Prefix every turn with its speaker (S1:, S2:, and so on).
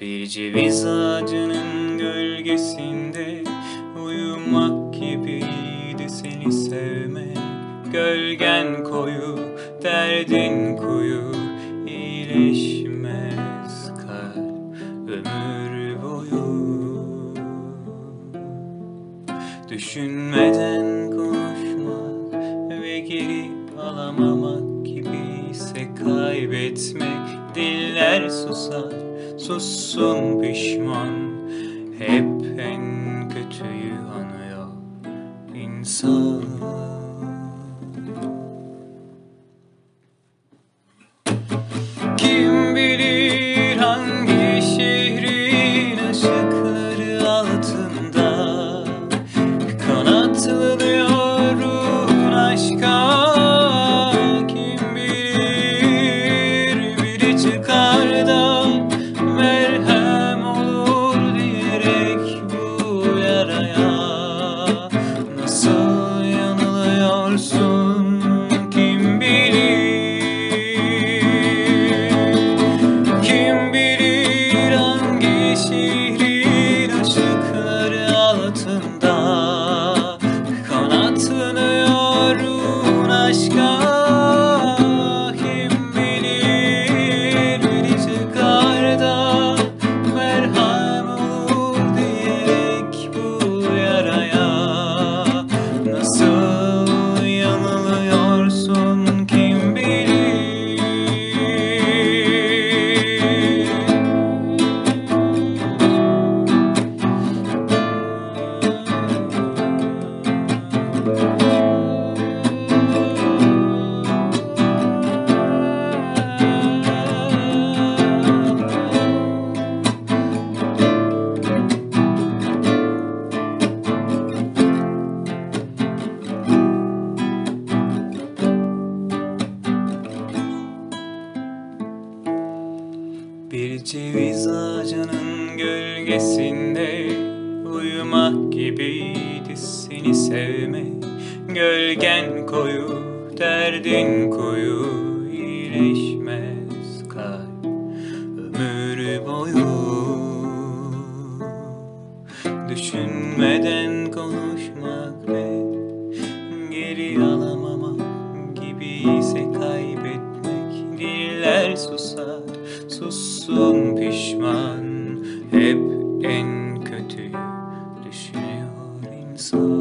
S1: Bir ceviz ağacının gölgesinde uyumak gibiydi seni sevmek. Gölgen koyu, derdin koyu, iyileşmez kalp ömür boyu. Düşünmeden konuşmak ve geri alamamak gibiyse kaybetmek. Diller susar, sussun pişman Hep en ruhun aşka Kim bilir biri çıkar da Merhem olur diyerek bu yaraya. Nasıl yanılıyorsun kim bilir Bir ceviz ağacının gölgesinde uyumak gibiydi seni sevmek Gölgen koyu, derdin koyu, iyileşmez kalp ömür boyu. Düşünmeden konuşmak ve geri alamamak gibiyse kaybetmek. Diller susar, sussun pişman. Hep en kötüyü düşünüyor insan.